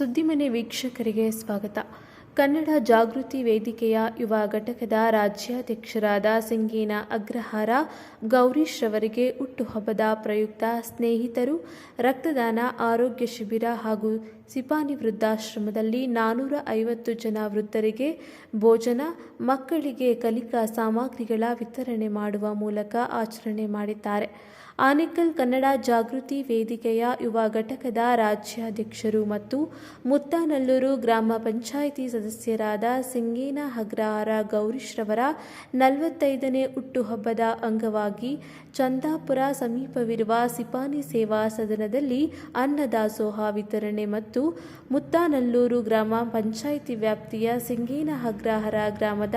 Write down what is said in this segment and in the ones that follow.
ಸುದ್ದಿಮನೆ ವೀಕ್ಷಕರಿಗೆ ಸ್ವಾಗತ. ಕನ್ನಡ ಜಾಗೃತಿ ವೇದಿಕೆಯ ಯುವ ಘಟಕದ ರಾಜ್ಯಾಧ್ಯಕ್ಷರಾದ ಸಿಂಗೇನ ಅಗ್ರಹಾರ, ಗೌರೀಶ್ ರವರಿಗೆ ಹುಟ್ಟುಹಬ್ಬದ ಪ್ರಯುಕ್ತ ಸ್ನೇಹಿತರು, ರಕ್ತದಾನ, ಆರೋಗ್ಯ ಶಿಬಿರ ಹಾಗೂ ಸಿಪಾನಿ ವೃದ್ಧಾಶ್ರಮದಲ್ಲಿ ನಾನೂರ ಐವತ್ತು ಜನ ವೃದ್ಧರಿಗೆ ಭೋಜನ, ಮಕ್ಕಳಿಗೆ ಕಲಿಕಾ ಸಾಮಗ್ರಿಗಳ ವಿತರಣೆ ಮಾಡುವ ಮೂಲಕ ಆಚರಣೆ ಮಾಡಿದ್ದಾರೆ. ಆನೇಕಲ್ ಕನ್ನಡ ಜಾಗೃತಿ ವೇದಿಕೆಯ ಯುವ ಘಟಕದ ರಾಜ್ಯಾಧ್ಯಕ್ಷರು ಮತ್ತು ಮುತ್ತಾನಲ್ಲೂರು ಗ್ರಾಮ ಪಂಚಾಯಿತಿ ಸದಸ್ಯರಾದ ಸಿಂಗೇನ ಹಗ್ರಹಾರ ಗೌರೀಶ್ರವರ ನಲವತ್ತೈದನೇ ಹುಟ್ಟುಹಬ್ಬದ ಅಂಗವಾಗಿ ಚಂದಾಪುರ ಸಮೀಪವಿರುವ ಸಿಪಾನಿ ಸೇವಾ ಸದನದಲ್ಲಿ ಅನ್ನದಾಸೋಹ ವಿತರಣೆ ಮತ್ತು ಮುತ್ತಾನಲ್ಲೂರು ಗ್ರಾಮ ಪಂಚಾಯಿತಿ ವ್ಯಾಪ್ತಿಯ ಸಿಂಗೀನ ಅಗ್ರಹಾರ ಗ್ರಾಮದ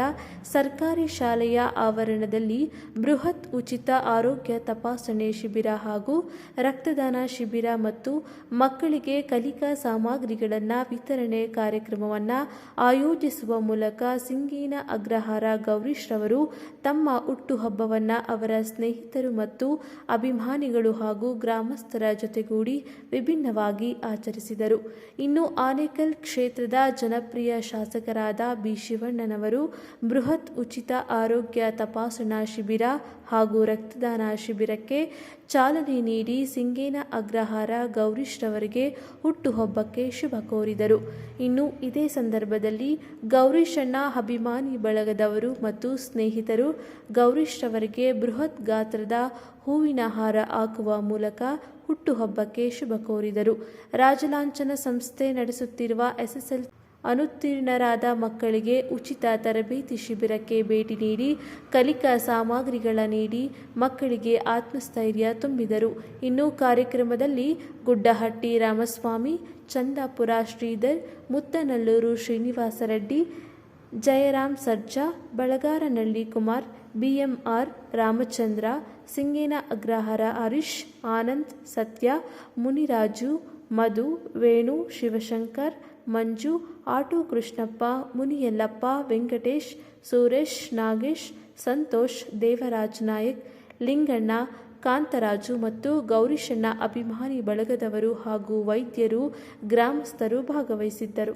ಸರ್ಕಾರಿ ಶಾಲೆಯ ಆವರಣದಲ್ಲಿ ಬೃಹತ್ ಉಚಿತ ಆರೋಗ್ಯ ತಪಾಸಣೆ ಶಿಬಿರ ಹಾಗೂ ರಕ್ತದಾನ ಶಿಬಿರ ಮತ್ತು ಮಕ್ಕಳಿಗೆ ಕಲಿಕಾ ಸಾಮಗ್ರಿಗಳನ್ನು ವಿತರಣೆ ಕಾರ್ಯಕ್ರಮವನ್ನು ಆಯೋಜಿಸುವ ಮೂಲಕ ಸಿಂಗೀನ ಅಗ್ರಹಾರ ಗೌರೀಶ್ ರವರು ತಮ್ಮ ಹುಟ್ಟುಹಬ್ಬವನ್ನು ಅವರ ಸ್ನೇಹಿತರು ಮತ್ತು ಅಭಿಮಾನಿಗಳು ಹಾಗೂ ಗ್ರಾಮಸ್ಥರ ಜೊತೆಗೂಡಿ ವಿಭಿನ್ನವಾಗಿ ಆಚರಿಸಿದರು. ಇನ್ನು ಆನೇಕಲ್ ಕ್ಷೇತ್ರದ ಜನಪ್ರಿಯ ಶಾಸಕರಾದ ಬಿ ಶಿವಣ್ಣನವರು ಬೃಹತ್ ಉಚಿತ ಆರೋಗ್ಯ ತಪಾಸಣಾ ಶಿಬಿರ ಹಾಗೂ ರಕ್ತದಾನ ಶಿಬಿರಕ್ಕೆ ಚಾಲನೆ ನೀಡಿ ಸಿಂಗೇನ ಅಗ್ರಹಾರ ಗೌರೀಶ್ರವರಿಗೆ ಹುಟ್ಟುಹಬ್ಬಕ್ಕೆ ಶುಭ ಕೋರಿದರು. ಇನ್ನು ಇದೇ ಸಂದರ್ಭದಲ್ಲಿ ಗೌರೀಶಣ್ಣ ಅಭಿಮಾನಿ ಬಳಗದವರು ಮತ್ತು ಸ್ನೇಹಿತರು ಗೌರೀಶ್ರವರಿಗೆ ಬೃಹತ್ ಗಾತ್ರದ ಹೂವಿನ ಹಾರ ಹಾಕುವ ಮೂಲಕ ಹುಟ್ಟುಹಬ್ಬಕ್ಕೆ ಶುಭ ಕೋರಿದರು. ರಾಜಲಾಂಛನ ಸಂಸ್ಥೆ ನಡೆಸುತ್ತಿರುವ ಎಸ್ಎಸ್ಎಲ್ ಅನುತ್ತೀರ್ಣರಾದ ಮಕ್ಕಳಿಗೆ ಉಚಿತ ತರಬೇತಿ ಶಿಬಿರಕ್ಕೆ ಭೇಟಿ ನೀಡಿ, ಕಲಿಕಾ ಸಾಮಗ್ರಿಗಳ ನೀಡಿ ಮಕ್ಕಳಿಗೆ ಆತ್ಮಸ್ಥೈರ್ಯ ತುಂಬಿದರು. ಇನ್ನು ಕಾರ್ಯಕ್ರಮದಲ್ಲಿ ಗುಡ್ಡಹಟ್ಟಿ ರಾಮಸ್ವಾಮಿ, ಚಂದಾಪುರ ಶ್ರೀಧರ್, ಮುತ್ತನಲ್ಲೂರು ಶ್ರೀನಿವಾಸ ರೆಡ್ಡಿ ಜಯರಾಮ್ ಸರ್ಜಾ, ಬಳಗಾರನಳ್ಳಿ ಕುಮಾರ್, ಬಿಎಂಆರ್ ರಾಮಚಂದ್ರ, ಸಿಂಗೇನ ಅಗ್ರಹಾರ ಹರೀಶ್, ಆನಂದ್ ಸತ್ಯ, ಮುನಿರಾಜು, ಮಧು, ವೇಣು, ಶಿವಶಂಕರ್ ಮಂಜು, ಆಟೋ ಕೃಷ್ಣಪ್ಪ, ಮುನಿಯಲ್ಲಪ್ಪ, ವೆಂಕಟೇಶ್, ಸುರೇಶ್, ನಾಗೇಶ್, ಸಂತೋಷ್, ದೇವರಾಜ್ ನಾಯಕ್, ಲಿಂಗಣ್ಣ, ಕಾಂತರಾಜು ಮತ್ತು ಗೌರಿಶಣ್ಣ ಅಭಿಮಾನಿ ಬಳಗದವರು ಹಾಗೂ ವೈದ್ಯರು, ಗ್ರಾಮಸ್ಥರು ಭಾಗವಹಿಸಿದ್ದರು.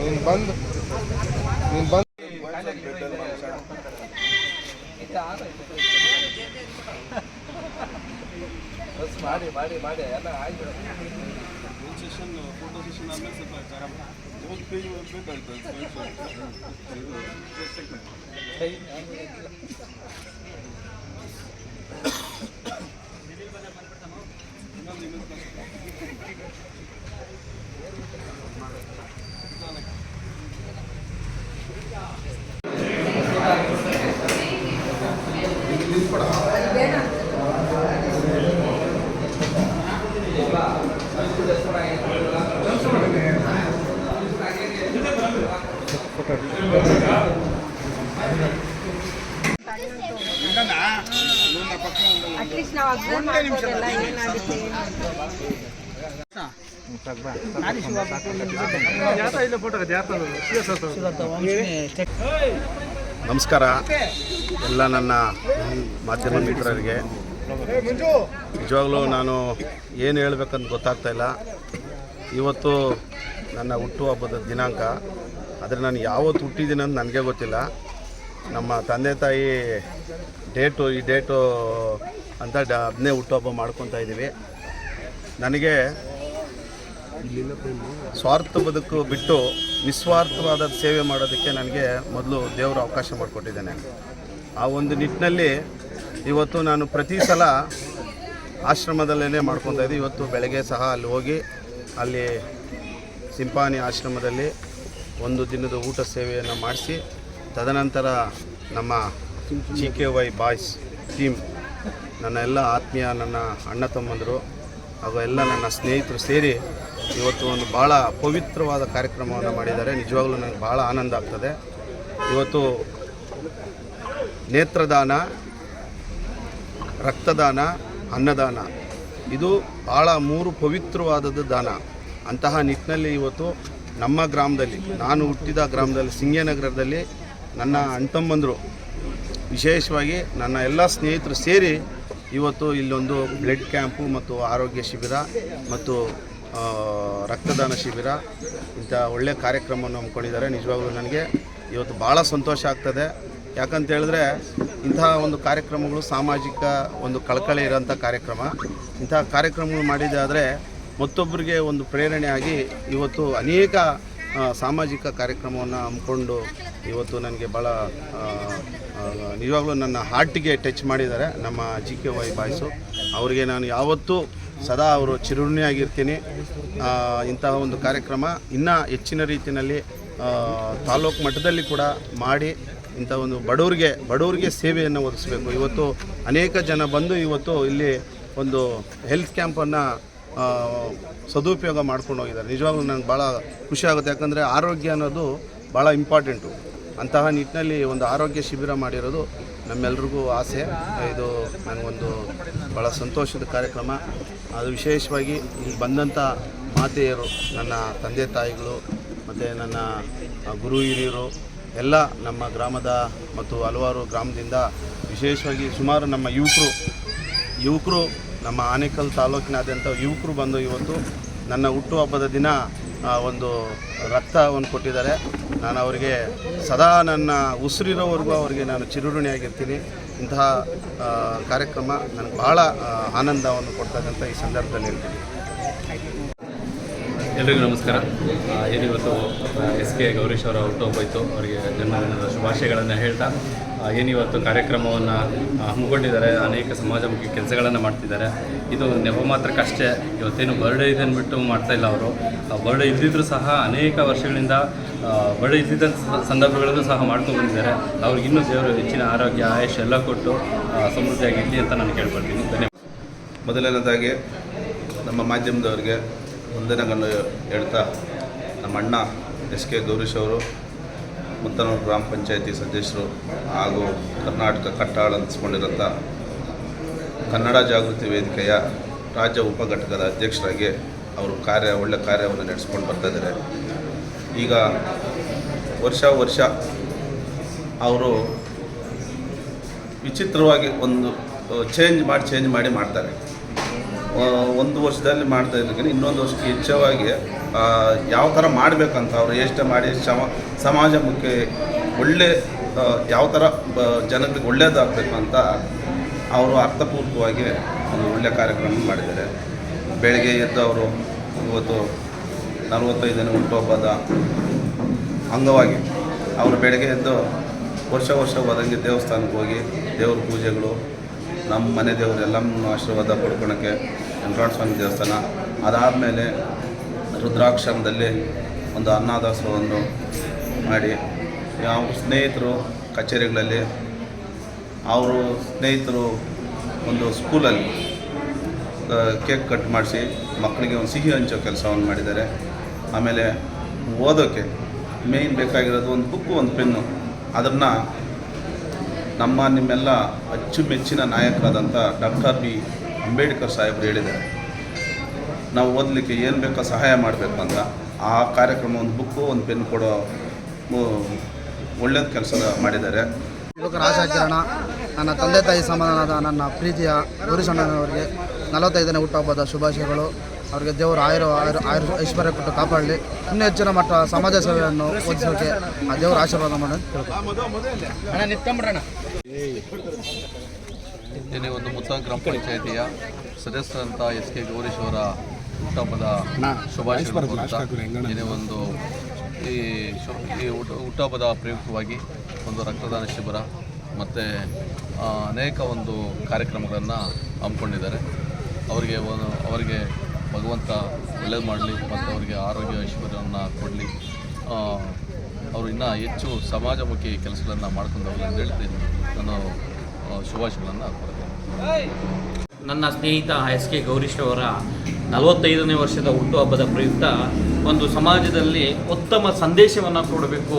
ನೀನು ಬಂದು ನೀನು ಬಂದು ಮಾಡಿ ಮಾಡಿ ಮಾಡಿ ಎಲ್ಲ ಆಯ್ತು. ಸೆಷನ್ ಫೋಟೋ ಸೆಷನ್ ಆದ್ಮೇಲೆ ಸ್ವಲ್ಪ ವಿಚಾರ ಹೋಗಿ ಪೇಜ್ ಬೇಕಾಗ್ತದೆ ಅಟ್ಲೀಸ್ಟ್ ನಾವು ಅಬ್ಸರ್ವ್ ಮಾಡ್ಬೋದಲ್ಲ ಏನಾಗುತ್ತೆ ಏನು ಅಂತ. ನಮಸ್ಕಾರ. ಎಲ್ಲ ನನ್ನ ಮಾಧ್ಯಮ ಮಿತ್ರರಿಗೆ. ನಿಜವಾಗ್ಲೂ ನಾನು ಏನು ಹೇಳ್ಬೇಕಂತ ಗೊತ್ತಾಗ್ತಾ ಇಲ್ಲ. ಇವತ್ತು ನನ್ನ ಹುಟ್ಟುಹಬ್ಬದ ದಿನಾಂಕ. ಆದರೆ ನಾನು ಯಾವತ್ತು ಹುಟ್ಟಿದ್ದೀನಿ ಅಂತ ನನಗೆ ಗೊತ್ತಿಲ್ಲ. ನಮ್ಮ ತಂದೆ ತಾಯಿ ಡೇಟು, ಈ ಡೇಟು ಅಂತ ಡ ಅದನ್ನೇ ಹುಟ್ಟುಹಬ್ಬ ಮಾಡ್ಕೊತಾ ಇದ್ದೀವಿ. ನನಗೆ ಸ್ವಾರ್ಥ ಬದುಕು ಬಿಟ್ಟು ನಿಸ್ವಾರ್ಥವಾದ ಸೇವೆ ಮಾಡೋದಕ್ಕೆ ನನಗೆ ಮೊದಲು ದೇವರು ಅವಕಾಶ ಮಾಡಿಕೊಟ್ಟಿದ್ದೇನೆ. ಆ ಒಂದು ನಿಟ್ಟಿನಲ್ಲಿ ಇವತ್ತು ನಾನು ಪ್ರತಿ ಸಲ ಆಶ್ರಮದಲ್ಲೇ ಮಾಡ್ಕೊತಾ ಇದ್ದೆ. ಇವತ್ತು ಬೆಳಗ್ಗೆ ಸಹ ಅಲ್ಲಿ ಹೋಗಿ ಅಲ್ಲಿ ಸಿಂಪಾನಿ ಆಶ್ರಮದಲ್ಲಿ ಒಂದು ದಿನದ ಊಟ ಸೇವೆಯನ್ನು ಮಾಡಿಸಿ, ತದನಂತರ ನಮ್ಮ G K Y boys team, ನನ್ನ ಎಲ್ಲ ಆತ್ಮೀಯ ನನ್ನ ಅಣ್ಣ ತಮ್ಮಂದರು ಹಾಗೂ ಎಲ್ಲ ನನ್ನ ಸ್ನೇಹಿತರು ಸೇರಿ ಇವತ್ತು ಒಂದು ಭಾಳ ಪವಿತ್ರವಾದ ಕಾರ್ಯಕ್ರಮವನ್ನು ಮಾಡಿದ್ದಾರೆ. ನಿಜವಾಗ್ಲೂ ನನಗೆ ಭಾಳ ಆನಂದ ಆಗ್ತದೆ. ಇವತ್ತು ನೇತ್ರದಾನ, ರಕ್ತದಾನ, ಅನ್ನದಾನ ಇದು ಭಾಳ ಮೂರು ಪವಿತ್ರವಾದದ್ದು ದಾನ. ಅಂತಹ ನಿಟ್ಟಿನಲ್ಲಿ ಇವತ್ತು ನಮ್ಮ ಗ್ರಾಮದಲ್ಲಿ, ನಾನು ಹುಟ್ಟಿದ ಗ್ರಾಮದಲ್ಲಿ, ಸಿಂಗೇನಗರದಲ್ಲಿ ನನ್ನ ಅಣ್ತಮ್ಮಂದರು ವಿಶೇಷವಾಗಿ ನನ್ನ ಎಲ್ಲ ಸ್ನೇಹಿತರು ಸೇರಿ ಇವತ್ತು ಇಲ್ಲೊಂದು ಬ್ಲಡ್ ಕ್ಯಾಂಪು ಮತ್ತು ಆರೋಗ್ಯ ಶಿಬಿರ ಮತ್ತು ರಕ್ತದಾನ ಶಿಬಿರ, ಇಂಥ ಒಳ್ಳೆಯ ಕಾರ್ಯಕ್ರಮವನ್ನು ಹಮ್ಮಿಕೊಂಡಿದ್ದಾರೆ. ನಿಜವಾಗ್ಲೂ ನನಗೆ ಇವತ್ತು ಭಾಳ ಸಂತೋಷ ಆಗ್ತದೆ. ಯಾಕಂತ ಹೇಳಿದ್ರೆ ಇಂತಹ ಒಂದು ಕಾರ್ಯಕ್ರಮಗಳು ಸಾಮಾಜಿಕ ಒಂದು ಕಳಕಳಿ ಇರೋಂಥ ಕಾರ್ಯಕ್ರಮ. ಇಂತಹ ಕಾರ್ಯಕ್ರಮಗಳು ಮಾಡಿದ್ದಾದರೆ ಮತ್ತೊಬ್ಬರಿಗೆ ಒಂದು ಪ್ರೇರಣೆಯಾಗಿ ಇವತ್ತು ಅನೇಕ ಸಾಮಾಜಿಕ ಕಾರ್ಯಕ್ರಮವನ್ನು ಹಮ್ಮಿಕೊಂಡು ಇವತ್ತು ನನಗೆ ಭಾಳ ನಿಜವಾಗ್ಲೂ ನನ್ನ ಹಾರ್ಟಿಗೆ ಟಚ್ ಮಾಡಿದ್ದಾರೆ. ನಮ್ಮ ಜಿ ಕೆ ವೈ ಬಾಯ್ಸು ಅವರಿಗೆ ನಾನು ಯಾವತ್ತೂ ಸದಾ ಅವರು ಚಿರುಣಿಯಾಗಿರ್ತೀನಿ ಇಂತಹ ಒಂದು ಕಾರ್ಯಕ್ರಮ ಇನ್ನೂ ಹೆಚ್ಚಿನ ರೀತಿಯಲ್ಲಿ ತಾಲೂಕು ಮಟ್ಟದಲ್ಲಿ ಕೂಡ ಮಾಡಿ ಇಂಥ ಒಂದು ಬಡವರಿಗೆ ಬಡವರಿಗೆ ಸೇವೆಯನ್ನು ಒದಗಿಸ್ಬೇಕು. ಇವತ್ತು ಅನೇಕ ಜನ ಬಂದು ಇವತ್ತು ಇಲ್ಲಿ ಒಂದು ಹೆಲ್ತ್ ಕ್ಯಾಂಪನ್ನು ಸದುಪಯೋಗ ಮಾಡ್ಕೊಂಡು ಹೋಗಿದ್ದಾರೆ. ನಿಜವಾಗ್ಲೂ ನನಗೆ ಭಾಳ ಖುಷಿ ಆಗುತ್ತೆ. ಯಾಕಂದರೆ ಆರೋಗ್ಯ ಅನ್ನೋದು ಭಾಳ ಇಂಪಾರ್ಟೆಂಟು ಅಂತಹ ನಿಟ್ಟಿನಲ್ಲಿ ಒಂದು ಆರೋಗ್ಯ ಶಿಬಿರ ಮಾಡಿರೋದು ನಮ್ಮೆಲ್ರಿಗೂ ಆಸೆ. ಇದು ನನಗೊಂದು ಭಾಳ ಸಂತೋಷದ ಕಾರ್ಯಕ್ರಮ. ಅದು ವಿಶೇಷವಾಗಿ ಇಲ್ಲಿ ಬಂದಂಥ ಮಾತೆಯರು, ನನ್ನ ತಂದೆ ತಾಯಿಗಳು, ಮತ್ತು ನನ್ನ ಗುರು ಹಿರಿಯರು, ಎಲ್ಲ ನಮ್ಮ ಗ್ರಾಮದ ಮತ್ತು ಹಲವಾರು ಗ್ರಾಮದಿಂದ ವಿಶೇಷವಾಗಿ ಸುಮಾರು ನಮ್ಮ ಯುವಕರು ಯುವಕರು ನಮ್ಮ ಆನೇಕಲ್ ತಾಲೂಕಿನಾದ್ಯಂತ ಯುವಕರು ಬಂದು ಇವತ್ತು ನನ್ನ ಹುಟ್ಟುಹಬ್ಬದ ದಿನ ಒಂದು ರಕ್ತವನ್ನು ಕೊಟ್ಟಿದ್ದಾರೆ. ನಾನು ಅವರಿಗೆ ಸದಾ ನನ್ನ ಉಸಿರಿರೋವರೆಗೂ ಅವರಿಗೆ ನಾನು ಚಿರುಋಣಿಯಾಗಿರ್ತೀನಿ. ಇಂತಹ ಕಾರ್ಯಕ್ರಮ ನನಗೆ ಭಾಳ ಆನಂದವನ್ನು ಕೊಡ್ತಕ್ಕಂಥ ಈ ಸಂದರ್ಭದಲ್ಲಿ ಹೇಳ್ತೀನಿ. ಎಲ್ರಿಗೂ ನಮಸ್ಕಾರ. ಏನಿವತ್ತು ಎಸ್ ಕೆ ಗೌರೀಶ್ ಅವರ ಹುಟ್ಟುಹಬ್ಬ ಇತ್ತು, ಅವರಿಗೆ ಜನ್ಮದಿನದ ಶುಭಾಶಯಗಳನ್ನು ಹೇಳ್ತಾ ಏನಿವತ್ತು ಕಾರ್ಯಕ್ರಮವನ್ನು ಹಮ್ಮಿಕೊಂಡಿದ್ದಾರೆ, ಅನೇಕ ಸಮಾಜಮುಖಿ ಕೆಲಸಗಳನ್ನು ಮಾಡ್ತಿದ್ದಾರೆ. ಇದು ನೆಪ ಮಾತ್ರಕ್ಕಷ್ಟೇ ಇವತ್ತೇನು ಬರ್ಡೇ ಇದೆ ಅಂದ್ಬಿಟ್ಟು ಮಾಡ್ತಾ ಇಲ್ಲ ಅವರು. ಬರ್ಡೇ ಇದ್ದಿದ್ರೂ ಸಹ ಅನೇಕ ವರ್ಷಗಳಿಂದ ಬರ್ಡೇ ಇದ್ದಿದ್ದ ಸಂದರ್ಭಗಳನ್ನು ಸಹ ಮಾಡ್ಕೊಂಡು ಬಂದಿದ್ದಾರೆ. ಅವ್ರಿಗೆ ಇನ್ನೂ ದೇವರು ಹೆಚ್ಚಿನ ಆರೋಗ್ಯ ಆಯುಷ್ ಎಲ್ಲ ಕೊಟ್ಟು ಸಮೃದ್ಧಿಯಾಗಿರಲಿ ಅಂತ ನಾನು ಕೇಳ್ಕೊಳ್ತೀನಿ. ಧನ್ಯವಾದ. ಮೊದಲನೇದಾಗಿ ನಮ್ಮ ಮಾಧ್ಯಮದವರಿಗೆ ವಂದನೆಗಳನ್ನು ಹೇಳ್ತಾ ನಮ್ಮ ಅಣ್ಣ ಎಸ್ ಕೆ ಗೌರೀಶ್ ಅವರು, ಮುತ್ತನೂರು ಗ್ರಾಮ ಪಂಚಾಯತಿ ಸದಸ್ಯರು ಹಾಗೂ ಕರ್ನಾಟಕ ಕಟ್ಟಾಳ ಅನಿಸ್ಕೊಂಡಿರೋಂಥ ಕನ್ನಡ ಜಾಗೃತಿ ವೇದಿಕೆಯ ರಾಜ್ಯ ಉಪಘಟಕದ ಅಧ್ಯಕ್ಷರಾಗಿ ಅವರು ಕಾರ್ಯ, ಒಳ್ಳೆ ಕಾರ್ಯವನ್ನು ನಡೆಸ್ಕೊಂಡು ಬರ್ತಾ ಇದ್ದಾರೆ. ಈಗ ವರ್ಷ ವರ್ಷ ಅವರು ವಿಚಿತ್ರವಾಗಿ ಒಂದು ಚೇಂಜ್ ಮಾಡಿ ಚೇಂಜ್ ಮಾಡಿ ಮಾಡ್ತಾರೆ. ಒಂದು ವರ್ಷದಲ್ಲಿ ಮಾಡ್ತಾ ಇದ್ದಕ್ಕೆ ಇನ್ನೊಂದು ವರ್ಷಕ್ಕೆ ಹೆಚ್ಚವಾಗಿ ಯಾವ ಥರ ಮಾಡಬೇಕಂತ ಅವರು ಯೋಚನೆ ಮಾಡಿ ಸಮ ಮುಖ್ಯ, ಒಳ್ಳೆ ಯಾವ ಥರ ಜನಗಳಿಗೆ ಒಳ್ಳೆಯದಾಗಬೇಕು ಅಂತ ಅವರು ಅರ್ಥಪೂರ್ವಕವಾಗಿ ಒಂದು ಒಳ್ಳೆಯ ಕಾರ್ಯಕ್ರಮ ಮಾಡಿದ್ದಾರೆ. ಬೆಳಗ್ಗೆ ಎದ್ದು ಅವರು ಇವತ್ತು ನಲವತ್ತೈದನೇ ಹುಟ್ಟುಹಬ್ಬದ ಅಂಗವಾಗಿ ಅವರು ಬೆಳಗ್ಗೆ ಎದ್ದು ವರ್ಷ ವರ್ಷ ಬದಂಗೆ ದೇವಸ್ಥಾನಕ್ಕೆ ಹೋಗಿ ದೇವ್ರ ಪೂಜೆಗಳು ನಮ್ಮ ಮನೆ ದೇವರೆಲ್ಲ ಆಶೀರ್ವಾದ ಪಡ್ಕೊಳಕ್ಕೆ ವೆಂಕಟ ಸ್ವಾಮಿ ದೇವಸ್ಥಾನ. ಅದಾದಮೇಲೆ ರುದ್ರಾಕ್ಷರದಲ್ಲಿ ಒಂದು ಅನ್ನದಾಸೋಹವನ್ನು ಮಾಡಿ. ಯಾವ ಸ್ನೇಹಿತರು ಕಚೇರಿಗಳಲ್ಲಿ, ಅವರು ಸ್ನೇಹಿತರು ಒಂದು ಸ್ಕೂಲಲ್ಲಿ ಕೇಕ್ ಕಟ್ ಮಾಡಿಸಿ ಮಕ್ಕಳಿಗೆ ಒಂದು ಸಿಹಿ ಹಂಚೋ ಕೆಲಸವನ್ನು ಮಾಡಿದ್ದಾರೆ. ಆಮೇಲೆ ಓದೋಕ್ಕೆ ಮೇಯ್ನ್ ಬೇಕಾಗಿರೋದು ಒಂದು ಬುಕ್ಕು, ಒಂದು ಪೆನ್ನು. ಅದನ್ನು ನಮ್ಮ ನಿಮ್ಮೆಲ್ಲ ಅಚ್ಚುಮೆಚ್ಚಿನ ನಾಯಕರಾದಂಥ ಡಾಕ್ಟರ್ ಬಿ. ಅಂಬೇಡ್ಕರ್ ಸಾಹೇಬರು ಹೇಳಿದ್ದಾರೆ. ನಾವು ಓದಲಿಕ್ಕೆ ಏನು ಬೇಕೋ ಸಹಾಯ ಮಾಡಬೇಕು ಅಂತ. ಆ ಕಾರ್ಯಕ್ರಮ ಒಂದು ಬುಕ್ಕು, ಒಂದು ಪೆನ್ ಕೊಡೋ ಒಳ್ಳೆಯ ಕೆಲಸ ಮಾಡಿದ್ದಾರೆ. ಯುವಕ ನನ್ನ ತಂದೆ ತಾಯಿ ಸಮಾನನಾದ ನನ್ನ ಪ್ರೀತಿಯ ಗುರುಸಣ್ಣನವರಿಗೆ ನಲವತ್ತೈದನೇ ಹುಟ್ಟುಹಬ್ಬದ ಶುಭಾಶಯಗಳು. ಅವರಿಗೆ ದೇವರು ಆಯುರ್ ಆಯುರ್ ಆಯುರ್ ಐಶ್ವರ್ಯ ಕೊಟ್ಟು ಕಾಪಾಡಲಿ. ಇನ್ನೂ ಹೆಚ್ಚಿನ ಮಟ್ಟ ಸಮಾಜ ಸೇವೆಯನ್ನು ಒದಗಿಸೋಕೆ ಆ ದೇವರ ಆಶೀರ್ವಾದ ಮಾಡೋಣ ಏನೇ ಒಂದು ಮುತ್ತಾಂ ಗ್ರಾಮ ಪಂಚಾಯಿತಿಯ ಸದಸ್ಯರಂತ ಎಸ್ ಕೆ ಗೌರೀಶ್ ಅವರ ಹುಟ್ಟಹಬ್ಬದ ಶುಭಾಶಯ ಒಂದು ಈ ಈ ಹುಟ್ಟು ಹುಟ್ಟಹಬ್ಬದ ಪ್ರಯುಕ್ತವಾಗಿ ಒಂದು ರಕ್ತದಾನ ಶಿಬಿರ ಮತ್ತು ಅನೇಕ ಒಂದು ಕಾರ್ಯಕ್ರಮಗಳನ್ನು ಹಮ್ಮಿಕೊಂಡಿದ್ದಾರೆ. ಅವರಿಗೆ ಒಂದು ಅವರಿಗೆ ಭಗವಂತ ಒಳ್ಳೇದು ಮಾಡಲಿ ಮತ್ತು ಅವರಿಗೆ ಆರೋಗ್ಯ ಐಶ್ವರ್ಯವನ್ನು ಕೊಡಲಿ. ಅವರು ಇನ್ನೂ ಹೆಚ್ಚು ಸಮಾಜಮುಖಿ ಕೆಲಸಗಳನ್ನು ಮಾಡ್ಕೊಂಡು ಹೋಗಲಿ ಅಂತ ಹೇಳ್ತೀನಿ ನಾನು ಶುಭಾಶಯಗಳನ್ನು ಕೊಡ್ತೇನೆ ನನ್ನ ಸ್ನೇಹಿತ ಎಸ್ ಕೆ ಗೌರೀಶ್ ಅವರ ನಲವತ್ತೈದನೇ ವರ್ಷದ ಹುಟ್ಟುಹಬ್ಬದ ಪ್ರಯುಕ್ತ ಒಂದು ಸಮಾಜದಲ್ಲಿ ಉತ್ತಮ ಸಂದೇಶವನ್ನು ಕೊಡಬೇಕು,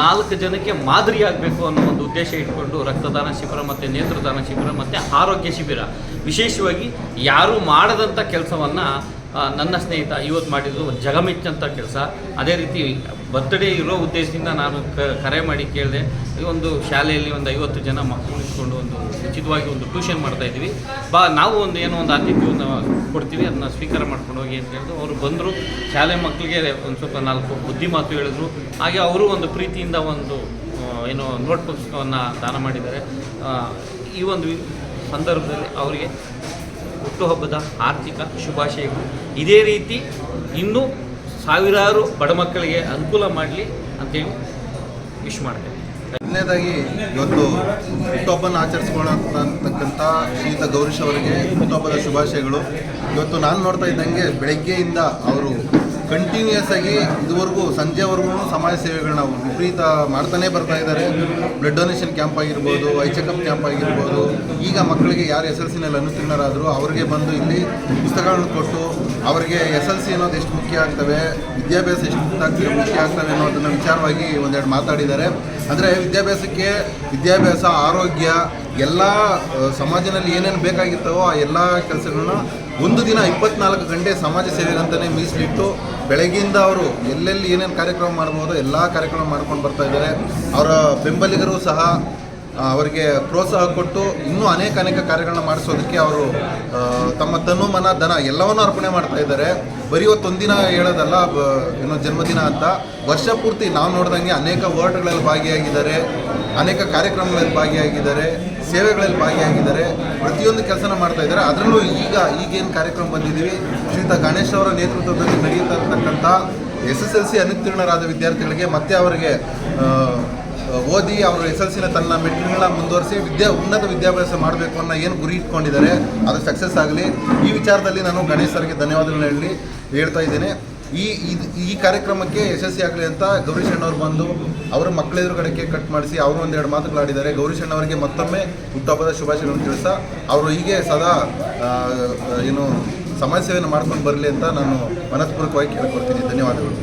ನಾಲ್ಕು ಜನಕ್ಕೆ ಮಾದರಿಯಾಗಬೇಕು ಅನ್ನೋ ಒಂದು ಉದ್ದೇಶ ಇಟ್ಕೊಂಡು ರಕ್ತದಾನ ಶಿಬಿರ ಮತ್ತು ನೇತ್ರದಾನ ಶಿಬಿರ ಮತ್ತು ಆರೋಗ್ಯ ಶಿಬಿರ. ವಿಶೇಷವಾಗಿ ಯಾರೂ ಮಾಡದಂಥ ಕೆಲಸವನ್ನು ನನ್ನ ಸ್ನೇಹಿತ ಇವತ್ತು ಮಾಡಿದ್ದು ಜಗಮೆಚ್ಚಂಥ ಕೆಲಸ. ಅದೇ ರೀತಿ ಬರ್ತ್ಡೇ ಇರೋ ಉದ್ದೇಶದಿಂದ ನಾನು ಕರೆ ಮಾಡಿ ಕೇಳಿದೆ, ಈ ಒಂದು ಶಾಲೆಯಲ್ಲಿ ಒಂದು ಐವತ್ತು ಜನ ಮಕ್ಕಳು ಇಟ್ಕೊಂಡು ಒಂದು ಉಚಿತವಾಗಿ ಒಂದು ಟ್ಯೂಷನ್ ಮಾಡ್ತಾ ಇದ್ದೀವಿ. ಬಾ, ನಾವು ಒಂದು ಏನೋ ಒಂದು ಆತಿಥ್ಯವನ್ನು ಕೊಡ್ತೀವಿ, ಅದನ್ನ ಸ್ವೀಕಾರ ಮಾಡ್ಕೊಂಡು ಹೋಗಿ ಅಂತ ಹೇಳಿದ್ರು ಅವರು ಬಂದರು, ಶಾಲೆ ಮಕ್ಕಳಿಗೆ ಒಂದು ಸ್ವಲ್ಪ ನಾಲ್ಕು ಬುದ್ಧಿ ಮಾತು ಹೇಳಿದ್ರು. ಹಾಗೆ ಅವರು ಒಂದು ಪ್ರೀತಿಯಿಂದ ಒಂದು ಏನೋ ನೋಟ್ ಪುಸ್ತಕವನ್ನು ದಾನ ಮಾಡಿದ್ದಾರೆ. ಈ ಒಂದು ಸಂದರ್ಭದಲ್ಲಿ ಅವರಿಗೆ ಹುಟ್ಟುಹಬ್ಬದ ಆರ್ಥಿಕ ಶುಭಾಶಯಗಳು. ಇದೇ ರೀತಿ ಇನ್ನೂ ಸಾವಿರಾರು ಬಡ ಮಕ್ಕಳಿಗೆ ಅನುಕೂಲ ಮಾಡಲಿ ಅಂತೇಳಿ ವಿಶ್ ಮಾಡ್ತೇನೆ ಮೊದಲನೇದಾಗಿ ಇವತ್ತು ಹುಟ್ಟುಹಬ್ಬನ ಆಚರಿಸ್ಕೊಳ್ಳತಕ್ಕಂಥ ಶ್ರೀಯುತ ಗೌರೀಶ್ ಅವರಿಗೆ ಹುಟ್ಟುಹಬ್ಬದ ಶುಭಾಶಯಗಳು. ಇವತ್ತು ನಾನು ನೋಡ್ತಾ ಇದ್ದಂಗೆ ಬೆಳಗ್ಗೆಯಿಂದ ಅವರು ಕಂಟಿನ್ಯೂಯಸ್ ಆಗಿ ಇದುವರೆಗೂ ಸಂಜೆವರೆಗೂ ಸಮಾಜ ಸೇವೆಗಳನ್ನ ವಿಪರೀತ ಮಾಡ್ತಾನೆ ಬರ್ತಾ ಇದ್ದಾರೆ. ಬ್ಲಡ್ ಡೊನೇಷನ್ ಕ್ಯಾಂಪ್ ಆಗಿರ್ಬೋದು ಐ ಚೆಕಪ್ ಕ್ಯಾಂಪ್ ಆಗಿರ್ಬೋದು. ಈಗ ಮಕ್ಕಳಿಗೆ ಯಾರು ಎಸ್ ಎಲ್ ಸಿನಲ್ಲಿ ಅನುತ್ತೀರ್ಣರಾದರೂ ಅವರಿಗೆ ಬಂದು ಇಲ್ಲಿ ಪುಸ್ತಕಗಳನ್ನು ಕೊಟ್ಟು ಅವರಿಗೆ ಎಸ್ ಎಲ್ ಸಿ ಅನ್ನೋದು ಎಷ್ಟು ಮುಖ್ಯ ಆಗ್ತವೆ, ವಿದ್ಯಾಭ್ಯಾಸ ಎಷ್ಟು ಮುಖ್ಯ ಮುಖ್ಯ ಆಗ್ತವೆ ಅನ್ನೋದನ್ನು ವಿಚಾರವಾಗಿ ಒಂದೆರಡು ಮಾತಾಡಿದ್ದಾರೆ. ಅಂದರೆ ವಿದ್ಯಾಭ್ಯಾಸಕ್ಕೆ ವಿದ್ಯಾಭ್ಯಾಸ, ಆರೋಗ್ಯ ಎಲ್ಲ ಸಮಾಜದಲ್ಲಿ ಏನೇನು ಬೇಕಾಗಿರ್ತವೋ ಆ ಎಲ್ಲ ಕೆಲಸಗಳನ್ನ ಒಂದು ದಿನ ಇಪ್ಪತ್ನಾಲ್ಕು ಗಂಟೆ ಸಮಾಜ ಸೇವೆಗಂತಲೇ ಮೀಸಲಿಟ್ಟು ಬೆಳಗ್ಗೆಯಿಂದ ಅವರು ಎಲ್ಲೆಲ್ಲಿ ಏನೇನು ಕಾರ್ಯಕ್ರಮ ಮಾಡ್ಬೋದು ಎಲ್ಲ ಕಾರ್ಯಕ್ರಮ ಮಾಡ್ಕೊಂಡು ಬರ್ತಾ ಇದ್ದಾರೆ. ಅವರ ಬೆಂಬಲಿಗರು ಸಹ ಅವರಿಗೆ ಪ್ರೋತ್ಸಾಹ ಕೊಟ್ಟು ಇನ್ನೂ ಅನೇಕ ಅನೇಕ ಕಾರ್ಯಗಳನ್ನ ಮಾಡಿಸೋದಕ್ಕೆ ಅವರು ತಮ್ಮ ತನು ಮನ ಧನ ಎಲ್ಲವನ್ನೂ ಅರ್ಪಣೆ ಮಾಡ್ತಾ ಇದ್ದಾರೆ. ಬರೀ ಇವತ್ತೊಂದಿನ ಹೇಳೋದಲ್ಲ ಏನೋ ಜನ್ಮದಿನ ಅಂತ. ವರ್ಷ ಪೂರ್ತಿ ನಾವು ನೋಡಿದಂಗೆ ಅನೇಕ ಹೋರಾಟಗಳಲ್ಲಿ ಭಾಗಿಯಾಗಿದ್ದಾರೆ. ಅನೇಕ ಕಾರ್ಯಕ್ರಮಗಳಲ್ಲಿ ಭಾಗಿಯಾಗಿದ್ದಾರೆ. ಸೇವೆಗಳಲ್ಲಿ ಭಾಗಿಯಾಗಿದ್ದಾರೆ. ಪ್ರತಿಯೊಂದು ಕೆಲಸನ ಮಾಡ್ತಾ ಇದ್ದಾರೆ. ಅದರಲ್ಲೂ ಈಗ ಈಗೇನು ಕಾರ್ಯಕ್ರಮ ಬಂದಿದ್ದೀವಿ. ಶ್ರೀತಾ ಗಣೇಶ್ ಅವರ ನೇತೃತ್ವದಲ್ಲಿ ನಡೀತಾ ಇರತಕ್ಕಂಥ ಎಸ್ ಎಸ್ ಎಲ್ ಸಿ ಅನುತ್ತೀರ್ಣರಾದ ವಿದ್ಯಾರ್ಥಿಗಳಿಗೆ ಮತ್ತೆ ಅವರಿಗೆ ಓದಿ ಅವರು ಎಸ್ ಎಲ್ ಸಿನ ತನ್ನ ಮೆಟ್ರಿಕ್ಗಳನ್ನ ಮುಂದುವರಿಸಿ ವಿದ್ಯಾ, ಉನ್ನತ ವಿದ್ಯಾಭ್ಯಾಸ ಮಾಡಬೇಕು ಅನ್ನೋ ಏನು ಗುರಿ ಇಟ್ಕೊಂಡಿದ್ದಾರೆ, ಅದು ಸಕ್ಸಸ್ ಆಗಲಿ. ಈ ವಿಚಾರದಲ್ಲಿ ನಾನು ಗಣೇಶ್ ಸರ್ಗೆ ಹೇಳಿ, ಹೇಳ್ತಾ ಇದ್ದೇನೆ. ಈ ಈ ಕಾರ್ಯಕ್ರಮಕ್ಕೆ ಯಶಸ್ವಿ ಆಗಲಿ ಅಂತ ಗೌರೀಶ್ ಬಂದು ಅವರ ಮಕ್ಕಳ ಎದುರುಗಡೆ ಕೇಕ್ ಕಟ್ ಮಾಡಿಸಿ ಅವರು ಒಂದೆರಡು ಮಾತುಗಳಾಡಿದ್ದಾರೆ. ಗೌರೀಶ್ ಅಣ್ಣವರಿಗೆ ಮತ್ತೊಮ್ಮೆ ಹುಟ್ಟುಹಬ್ಬದ ಶುಭಾಶಯಗಳನ್ನು ತಿಳಿಸ್ತಾ, ಅವರು ಹೀಗೆ ಸದಾ ಏನು ಸಮಾಜ ಸೇವೆಯನ್ನು ಮಾಡ್ಕೊಂಡು ಬರಲಿ ಅಂತ ನಾನು ಮನಸ್ಪೂರ್ವಕವಾಗಿ ಕೇಳ್ಕೊಡ್ತೀನಿ ಧನ್ಯವಾದಗಳು.